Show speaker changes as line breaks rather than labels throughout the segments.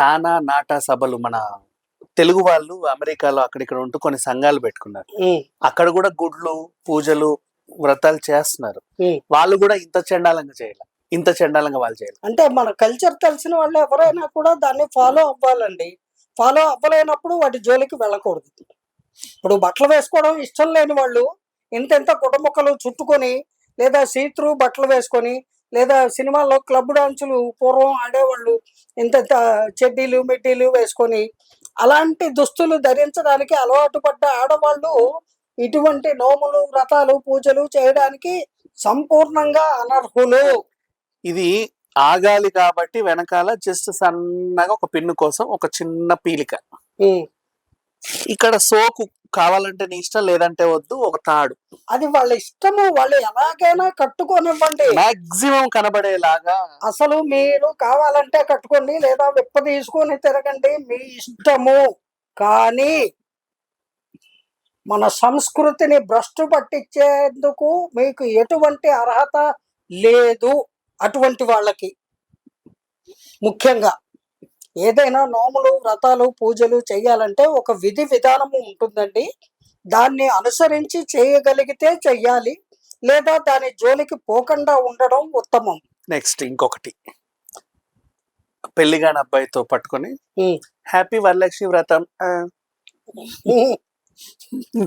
తానా నాటా సభలు మన తెలుగు వాళ్ళు అమెరికాలో అక్కడిక్కడ ఉంటూ కొన్ని సంఘాలు పెట్టుకున్నారు. అక్కడ కూడా గుడ్లు పూజలు వ్రతాలు చేస్తున్నారు. వాళ్ళు కూడా ఇంత చండాలంగా చేయాలి. ఇంత చండాలంగా వాళ్ళు చేయాలి.
అంటే మన కల్చర్ తెలిసిన వాళ్ళు ఎవరైనా కూడా దాన్ని ఫాలో అవ్వాలండి. ఫాలో అవ్వలేనప్పుడు వాటి జోలికి వెళ్ళకూడదు. ఇప్పుడు బట్టలు వేసుకోవడం ఇష్టం లేని వాళ్ళు ఇంతెంత గుడముక్కలు చుట్టుకొని లేదా సీత్రూ బట్టలు వేసుకొని లేదా సినిమాల్లో క్లబ్ డాన్సులు పూర్వం ఆడేవాళ్ళు ఇంతెంత చెడ్డీలు మిడ్డీలు వేసుకొని అలాంటి దుస్తులు ధరించడానికి అలవాటు పడ్డ ఆడవాళ్ళు ఇటువంటి నోములు వ్రతాలు పూజలు చేయడానికి సంపూర్ణంగా అనర్హులు
ఇది ఆగాలి కాబట్టి వెనకాల జస్ట్ సన్నగా ఒక పిన్ను కోసం ఒక చిన్న పీలిక. ఇక్కడ సోకు కావాలంటే నీ ఇష్టం లేదంటే వద్దు ఒక తాడు.
అది వాళ్ళ ఇష్టము వాళ్ళు ఎలాగైనా కట్టుకోనివ్వండి.
మాక్సిమం కనబడేలాగా.
అసలు మీరు కావాలంటే కట్టుకోండి లేదా విప్ప తీసుకొని తిరగండి మీ ఇష్టము. కానీ మన సంస్కృతిని భ్రష్టు పట్టించేందుకు మీకు ఎటువంటి అర్హత లేదు అటువంటి వాళ్ళకి. ముఖ్యంగా ఏదైనా నోములు వ్రతాలు పూజలు చేయాలంటే ఒక విధి విధానము ఉంటుందండి. దాన్ని అనుసరించి చేయగలిగితే చెయ్యాలి. లేదా దాని జోలికి పోకుండా ఉండడం ఉత్తమం.
నెక్స్ట్ ఇంకొకటి. పెళ్ళిగాని అబ్బాయితో పట్టుకొని. హ్యాపీ వరలక్ష్మి వ్రతం.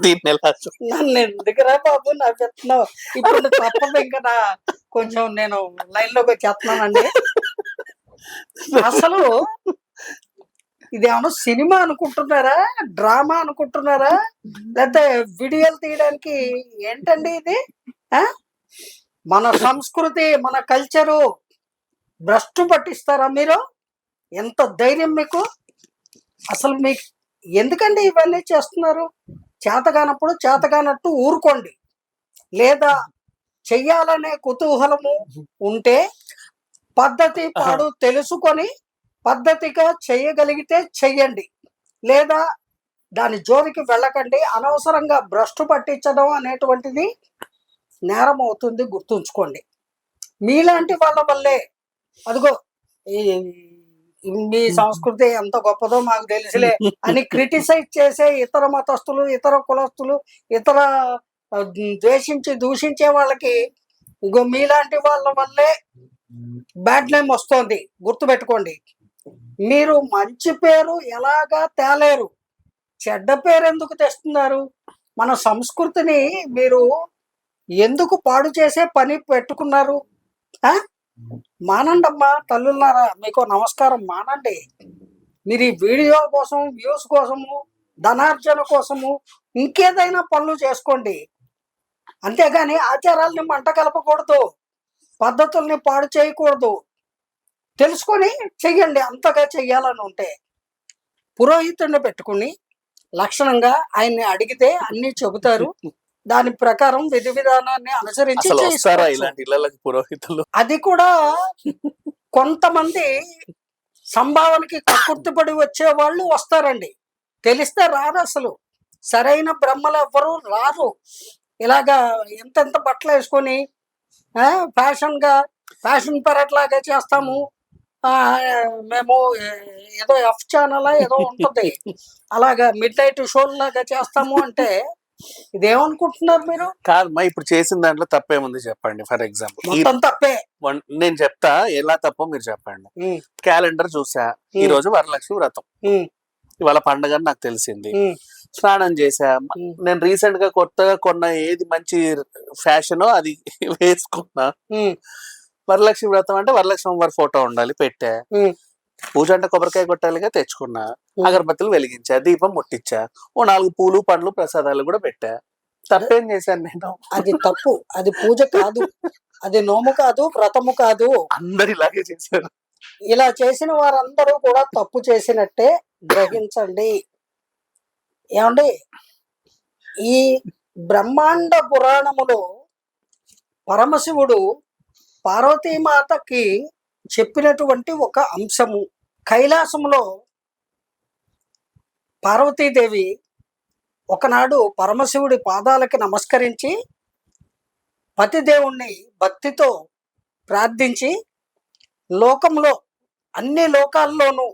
దీన్ని ఎలా
నన్ను ఎందుకురా బాబు నా చెప్తున్నావు ఇప్పుడు తప్పదు ఇంకా కొంచెం నేను లైన్లోకి వచ్చేస్తున్నానండి. అసలు ఇదేమన్నా సినిమా అనుకుంటున్నారా? డ్రామా అనుకుంటున్నారా? లేకపోతే వీడియోలు తీయడానికి ఏంటండి ఇది? మన సంస్కృతి మన కల్చరు భ్రష్టు పట్టిస్తారా మీరు? ఎంత ధైర్యం మీకు? అసలు మీకు ఎందుకండి ఇవన్నీ చేస్తున్నారు? చేతగానప్పుడు చేతగానట్టు ఊరుకోండి. లేదా చెయ్యాలనే కుతూహలము ఉంటే పద్ధతి పాడు తెలుసుకొని పద్ధతిగా చేయగలిగితే చెయ్యండి. లేదా దాని జోలికి వెళ్ళకండి. అనవసరంగా భ్రష్టు పట్టించడం అనేటువంటిది నేరం అవుతుంది గుర్తుంచుకోండి. మీలాంటి వాళ్ళ వల్లే అదిగో ఈ- మీ సంస్కృతి ఎంత గొప్పదో మాకు తెలుసులే అని క్రిటిసైజ్ చేసే ఇతర మతస్థులు ఇతర కులస్తులు ఇతర ద్వేషించి దూషించే వాళ్ళకి ఇగో మీలాంటి వాళ్ళ వల్లే బ్యాడ్ నేమ్ వస్తోంది. గుర్తుపెట్టుకోండి. మీరు మంచి పేరు ఎలాగా తేలేరు? చెడ్డ పేరు ఎందుకు తెస్తున్నారు? మన సంస్కృతిని మీరు ఎందుకు పాడు చేసే పని పెట్టుకున్నారు? మానండమ్మా తల్లులారా మీకు నమస్కారం మానండి. మీరు ఈ వీడియో కోసం వ్యూస్ కోసము ధనార్జన కోసము ఇంకేదైనా పనులు చేసుకోండి. అంతేగాని ఆచారాలని మంట కలపకూడదు. పద్ధతుల్ని పాడు చేయకూడదు. తెలుసుకొని చెయ్యండి అంతగా చెయ్యాలని ఉంటే. పురోహితుడిని పెట్టుకుని లక్షణంగా ఆయన్ని అడిగితే అన్ని చెబుతారు. దాని ప్రకారం విధి విధానాన్ని అనుసరించి
పురోహితులు?
అది కూడా కొంతమంది సంభావనకి కక్కుర్తిపడి వచ్చే వాళ్ళు వస్తారండి. తెలిస్తే రారు అసలు. సరైన బ్రహ్మలు ఎవ్వరు రారు. ఇలాగా ఎంతెంత బట్టలు వేసుకొని ఫ్యాషన్గా ఫ్యాషన్ పెరట్ లాగా చేస్తాము మేము ఏదో ఎఫ్ ఛానల్ ఏదో ఉంటుంది. అలాగా మిడ్ నైట్ షో లాగా చేస్తాము అంటే ఇదేమనుకుంటున్నారు మీరు?
కాదు మా ఇప్పుడు చేసిన దాంట్లో తప్పేముంది చెప్పండి ఫర్ ఎగ్జాంపుల్.
మొత్తం తప్పే.
నేను చెప్తా ఎలా తప్పో మీరు చెప్పండి. క్యాలెండర్ చూసా ఈ. రోజు వరలక్ష్మి వ్రతం. ఇవాళ పండగ నాకు తెలిసింది. స్నానం చేసా. నేను రీసెంట్గా కొత్తగా కొన్న ఏది మంచి ఫ్యాషన్ అది వేసుకున్నా. వరలక్ష్మి వ్రతం అంటే వరలక్ష్మి వారి ఫోటో ఉండాలి పెట్టా. పూజ అంటే కొబ్బరికాయ కొట్టాలిగా తెచ్చుకున్నా. అగరబత్తులు వెలిగించా దీపం ముట్టించా. ఓ నాలుగు పూలు పండ్లు ప్రసాదాలు కూడా పెట్టా. తప్పేం చేశాను నేను?
అది తప్పు. అది పూజ కాదు. అది నోము కాదు వ్రతము కాదు.
అందరు ఇలాగే చేశారు.
ఇలా చేసిన వారందరూ కూడా తప్పు చేసినట్టే గ్రహించండి. ఏమండి? ఈ బ్రహ్మాండ పురాణములో పరమశివుడు పార్వతీమాతకి చెప్పినటువంటి ఒక అంశము. కైలాసములో పార్వతీదేవి ఒకనాడు పరమశివుడి పాదాలకి నమస్కరించి పతిదేవుణ్ణి భక్తితో ప్రార్థించి లోకంలో అన్ని లోకాల్లోనూ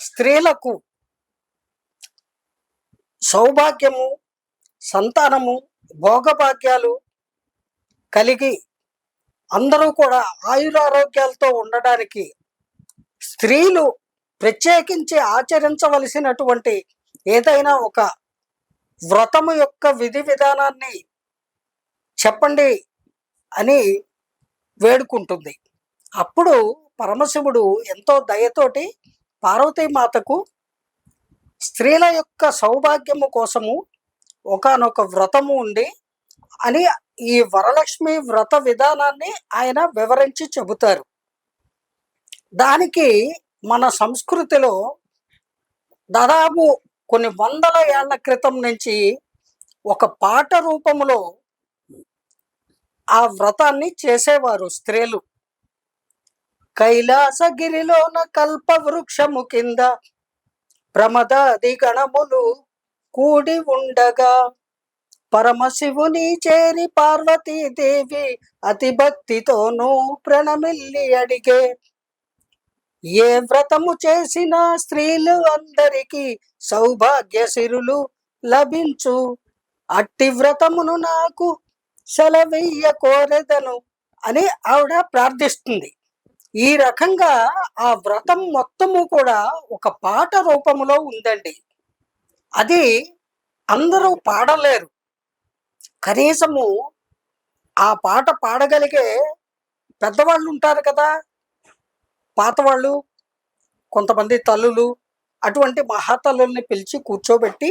స్త్రీలకు సౌభాగ్యము సంతానము భోగభాగ్యాలు కలిగి అందరూ కూడా ఆయురారోగ్యాలతో ఉండడానికి స్త్రీలు ప్రత్యేకించి ఆచరించవలసినటువంటి ఏదైనా ఒక వ్రతము యొక్క విధి విధానాన్ని చెప్పండి అని వేడుకుంటుంది. అప్పుడు పరమశివుడు ఎంతో దయతోటి పార్వతీమాతకు స్త్రీల యొక్క సౌభాగ్యము కోసము ఒకానొక వ్రతము ఉంది అని ఈ వరలక్ష్మి వ్రత విధానాన్ని ఆయన వివరించి చెబుతారు. దానికి మన సంస్కృతిలో దాదాపు కొన్ని వందల ఏళ్ళ క్రితం నుంచి ఒక పాట రూపములో ఆ వ్రతాన్ని చేసేవారు స్త్రీలు. కైలాసగిరిలోన కల్ప వృక్షము కింద ప్రమదాది గణములు కూడి ఉండగా పరమశివుని చేరి పార్వతీదేవి అతి భక్తితోనూ ప్రణమిల్లి అడిగే. ఏ వ్రతము చేసిన స్త్రీలు అందరికీ సౌభాగ్య సిరులు లభించు. అట్టి వ్రతమును నాకు సెలవెయ్య కోరెదను అని ఆవిడ ప్రార్థిస్తుంది. ఈ రకంగా ఆ వ్రతం మొత్తము కూడా ఒక పాట రూపంలో ఉందండి. అది అందరూ పాడలేరు. కనీసము ఆ పాట పాడగలిగే పెద్దవాళ్ళు ఉంటారు కదా. పాతవాళ్ళు కొంతమంది తల్లులు అటువంటి మహాతల్లుల్ని పిలిచి కూర్చోబెట్టి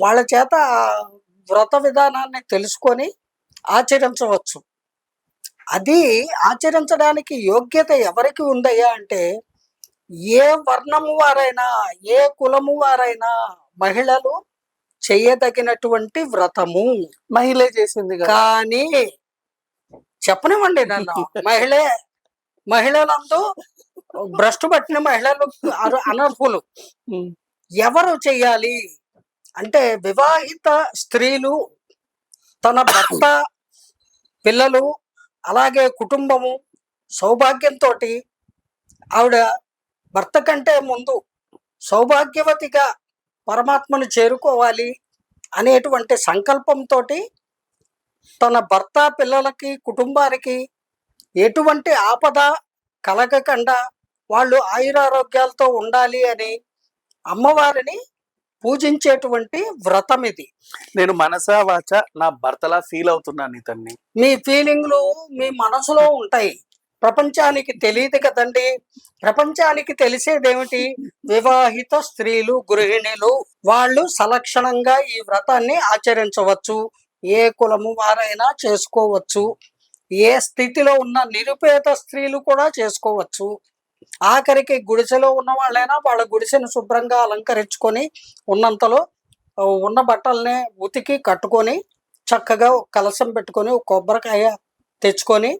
వాళ్ళ చేత ఆ వ్రత విధానాన్ని తెలుసుకొని ఆచరించవచ్చు. అది ఆచరించడానికి యోగ్యత ఎవరికి ఉందయ్యా అంటే ఏ వర్ణము వారైనా ఏ కులము వారైనా మహిళలు చేయదగినటువంటి వ్రతము.
మహిళే చేసింది
కానీ చెప్పనివ్వండి నన్ను. మహిళే మహిళలందు భ్రష్టు పట్టిన మహిళలు అనర్హులు. ఎవరు చెయ్యాలి అంటే వివాహిత స్త్రీలు తన భర్త పిల్లలు అలాగే కుటుంబము సౌభాగ్యంతో ఆవిడ భర్త కంటే ముందు సౌభాగ్యవతిగా పరమాత్మను చేరుకోవాలి అనేటువంటి సంకల్పంతో తన భర్త పిల్లలకి కుటుంబానికి ఎటువంటి ఆపద కలగకుండా వాళ్ళు ఆయురారోగ్యాలతో ఉండాలి అని అమ్మవారిని పూజించేటువంటి వ్రతం ఇది.
నేను మనసా వాచ నా భర్తలా ఫీల్ అవుతున్నాను ఇతన్ని
మీ ఫీలింగ్లు మీ మనసులో ఉంటాయి. ప్రపంచానికి తెలియదు కదండి. ప్రపంచానికి తెలిసేదేమిటి? వివాహిత స్త్రీలు గృహిణులు వాళ్ళు సలక్షణంగా ఈ వ్రతాన్ని ఆచరించవచ్చు. ఏ కులము వారైనా చేసుకోవచ్చు. ఏ స్థితిలో ఉన్న నిరుపేద స్త్రీలు కూడా చేసుకోవచ్చు. ఆఖరికి గుడిసెలో ఉన్న వాళ్ళైనా వాళ్ళ గుడిసెను శుభ్రంగా అలంకరించుకొని ఉన్నంతలో ఉన్న బట్టల్ని ఉతికి కట్టుకొని చక్కగా కలసం పెట్టుకొని కొబ్బరికాయ తెచ్చుకొని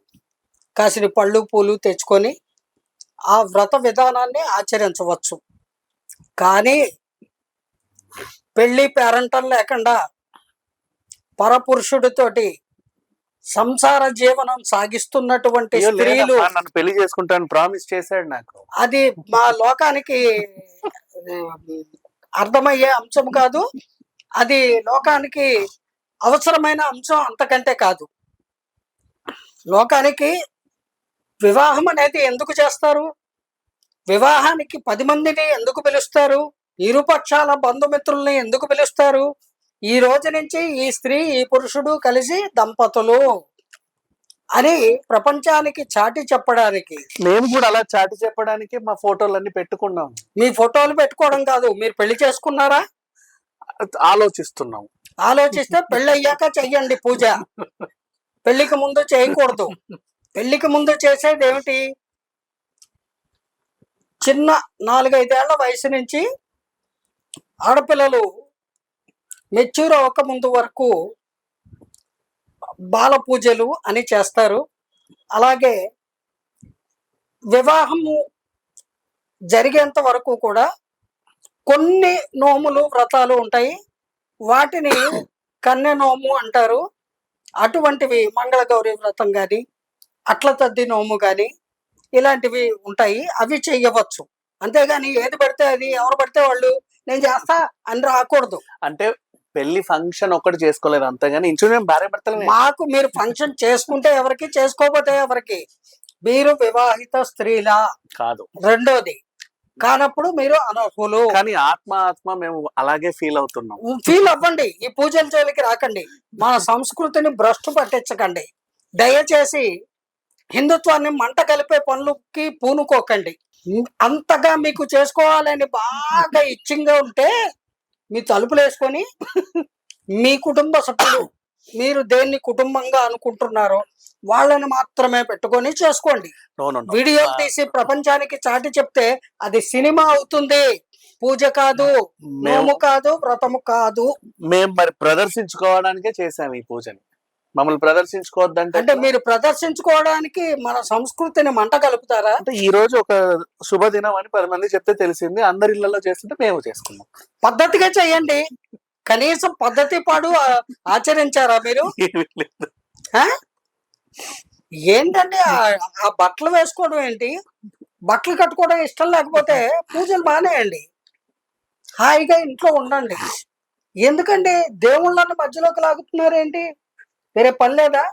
కాసిన పళ్ళు పూలు తెచ్చుకొని ఆ వ్రత విధానాన్ని ఆచరించవచ్చు. కానీ పెళ్ళి పేరంటం లేకుండా పరపురుషుడితోటి సంసార జీవనం సాగిస్తున్నటువంటి స్త్రీలు
నన్ను పెళ్ళి చేసుకుంటాను ప్రామిస్ చేశాడు నాకు.
అది మా లోకానికి అర్థమయ్యే అంశం కాదు. అది లోకానికి అవసరమైన అంశం అంతకంటే కాదు. లోకానికి వివాహం అనేది ఎందుకు చేస్తారు? వివాహానికి పది మందిని ఎందుకు పిలుస్తారు? ఇరుపక్షాల బంధుమిత్రుల్ని ఎందుకు పిలుస్తారు? ఈ రోజు నుంచి ఈ స్త్రీ ఈ పురుషుడు కలిసి దంపతులు అని ప్రపంచానికి చాటి చెప్పడానికి.
మేము కూడా అలా చాటి చెప్పడానికి మా ఫోటోలన్నీ పెట్టుకున్నాం.
మీ ఫోటోలు పెట్టుకోవడం కాదు మీరు పెళ్ళి చేసుకున్నారా?
ఆలోచిస్తున్నాం.
ఆలోచిస్తే పెళ్ళి అయ్యాక చెయ్యండి పూజ. పెళ్ళికి ముందు చేయకూడదు. పెళ్ళికి ముందు చేసేది ఏమిటి? చిన్న నాలుగైదేళ్ళ వయసు నుంచి ఆడపిల్లలు మెచ్యూర్ అవ్వక ముందు వరకు బాల పూజలు అని చేస్తారు. అలాగే వివాహము జరిగేంత వరకు కూడా కొన్ని నోములు వ్రతాలు ఉంటాయి. వాటిని కన్నె నోము అంటారు. అటువంటివి మంగళగౌరి వ్రతం కానీ అట్ల తద్ది నోము కానీ ఇలాంటివి ఉంటాయి. అవి చెయ్యవచ్చు. అంతేగాని ఏది పడితే అది ఎవరు పడితే వాళ్ళు నేను చేస్తా అని రాకూడదు.
అంటే పెళ్ళి ఫంక్షన్ ఒక్కటి చేసుకోలేదు అంతేగాని ఇంచు మేము భార్య భర్తలమే
మాకు మీరు ఫంక్షన్ చేసుకుంటే ఎవరికి చేసుకోకపోతే ఎవరికి? మీరు వివాహిత స్త్రీలా
కాదు.
రెండోది. కానప్పుడు మీరు అనర్హులు.
కానీ ఆత్మ ఆత్మ మేము అలాగే ఫీల్ అవుతున్నాం.
ఫీల్ అవ్వండి. ఈ పూజల జోలికి రాకండి. మన సంస్కృతిని భ్రష్టు పట్టించకండి. దయచేసి హిందుత్వాన్ని మంట కలిపే పనులకి పూనుకోకండి. అంతగా మీకు చేసుకోవాలని బాగా ఇచ్చింగా ఉంటే మీ తలుపులు వేసుకొని మీ కుటుంబ సభ్యులు మీరు దేన్ని కుటుంబంగా అనుకుంటున్నారో వాళ్ళని మాత్రమే పెట్టుకొని చేసుకోండి. వీడియో తీసి ప్రపంచానికి చాటి చెప్తే అది సినిమా అవుతుంది. పూజ కాదు
మేము
కాదు వ్రతము కాదు.
మేము మరి ప్రదర్శించుకోవడానికే చేసాము ఈ పూజని. మమ్మల్ని ప్రదర్శించుకోవద్దంటే
అంటే మీరు ప్రదర్శించుకోవడానికి మన సంస్కృతిని మంట కలుపుతారా?
అంటే ఈ రోజు ఒక శుభదినం అని పది మంది చెప్తే తెలిసింది. అందరి ఇళ్ళలో చేస్తుంటే మేము చేసుకున్నాం.
పద్ధతిగా చేయండి. కనీసం పద్ధతి పాడు ఆచరించారా మీరు? ఏంటండి ఆ- బట్టలు వేసుకోవడం ఏంటి? బట్టలు కట్టుకోవడం ఇష్టం లేకపోతే పూజలు మానేయండి హాయిగా ఇంట్లో ఉండండి. ఎందుకండి? దేవుళ్ళని మధ్యలోకి లాగుతున్నారు ఏంటి? వేరే పని లేదా?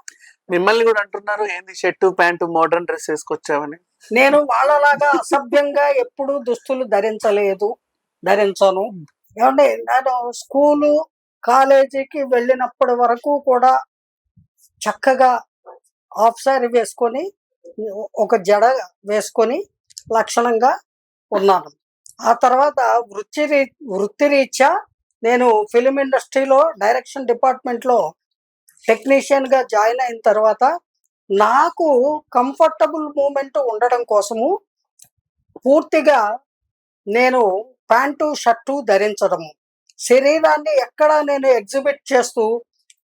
మిమ్మల్ని కూడా అంటున్నారు ఏంది షర్టు ప్యాంటు మోడర్న్ డ్రెస్ వేసుకొచ్చావని?
నేను వాళ్ళలాగా అసభ్యంగా ఎప్పుడు దుస్తులు ధరించలేదు ధరించను. ఏమంటే నేను స్కూలు కాలేజీకి వెళ్ళినప్పటి వరకు కూడా చక్కగా హాఫ్ సారీ వేసుకొని ఒక జడ వేసుకొని లక్షణంగా ఉన్నాను. ఆ తర్వాత వృత్తి రీ వృత్తిరీత్యా నేను ఫిలిం ఇండస్ట్రీలో డైరెక్షన్ డిపార్ట్మెంట్లో టెక్నీషియన్గా జాయిన్ అయిన తర్వాత నాకు కంఫర్టబుల్ మూమెంట్ ఉండడం కోసము పూర్తిగా నేను ప్యాంటు షర్టు ధరించడము. శరీరాన్ని ఎక్కడ నేను ఎగ్జిబిట్ చేస్తూ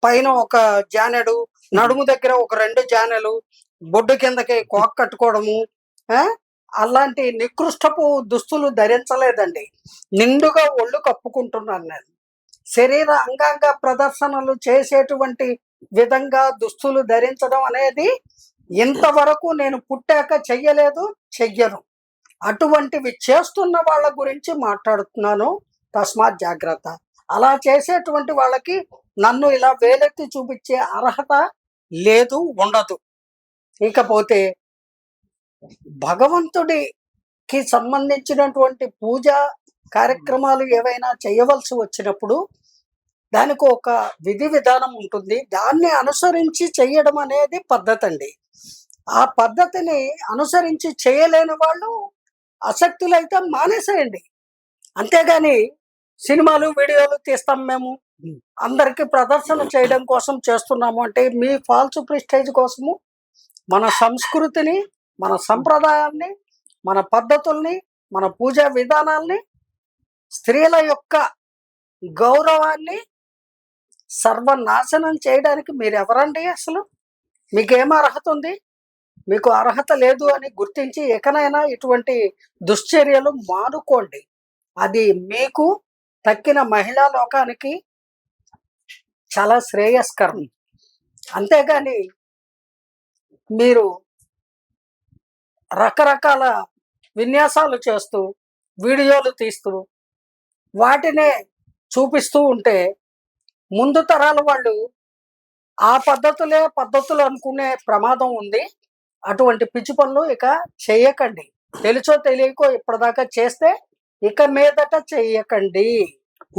పైన ఒక జానెడు నడుము దగ్గర ఒక రెండు జానెలు బొడ్డు కిందకి కోక్ కట్టుకోవడము అలాంటి నికృష్టపు దుస్తులు ధరించలేదండి. నిండుగా ఒళ్ళు కప్పుకుంటున్నాను నేను. శరీర అంగాంగ ప్రదర్శనలు చేసేటువంటి విధంగా దుస్తులు ధరించడం అనేది ఇంతవరకు నేను పుట్టాక చెయ్యలేదు చెయ్యను. అటువంటివి చేస్తున్న వాళ్ళ గురించి మాట్లాడుతున్నాను. తస్మాత్ జాగ్రత్త. అలా చేసేటువంటి వాళ్ళకి నన్ను ఇలా వేలెత్తి చూపించే అర్హత లేదు ఉండదు. ఇకపోతే భగవంతుడికి సంబంధించినటువంటి పూజ కార్యక్రమాలు ఏవైనా చేయవలసి వచ్చినప్పుడు దానికి ఒక విధి విధానం ఉంటుంది. దాన్ని అనుసరించి చేయడం అనేది పద్ధతి అండి ఆ పద్ధతిని అనుసరించి చేయలేని వాళ్ళు ఆసక్తులైతే మానేసేయండి. అంతేగాని సినిమాలు వీడియోలు తీస్తాం మేము. అందరికి ప్రదర్శన చేయడం కోసం చేస్తున్నాము. అంటే మీ ఫాల్స్ ప్రిస్టేజ్ కోసము మన సంస్కృతిని మన సంప్రదాయాన్ని మన పద్ధతుల్ని మన పూజా విధానాల్ని స్త్రీల యొక్క గౌరవాన్ని సర్వనాశనం చేయడానికి మీరు ఎవరండి అసలు? మీకేం అర్హత ఉంది? మీకు అర్హత లేదు అని గుర్తించి ఎకనైనా ఇటువంటి దుశ్చర్యలు మానుకోండి. అది మీకు తక్కిన మహిళా లోకానికి చాలా శ్రేయస్కరం. అంతేగాని మీరు రకరకాల విన్యాసాలు చేస్తూ వీడియోలు తీస్తూ వాటినే చూపిస్తూ ఉంటే ముందు తరాల వాళ్ళు ఆ పద్ధతులే పద్ధతులు అనుకునే ప్రమాదం ఉంది. అటువంటి పిచ్చి పనులు ఇక చేయకండి. తెలుసో తెలియకో ఇప్పటిదాకా చేస్తే ఇక మీదట చేయకండి.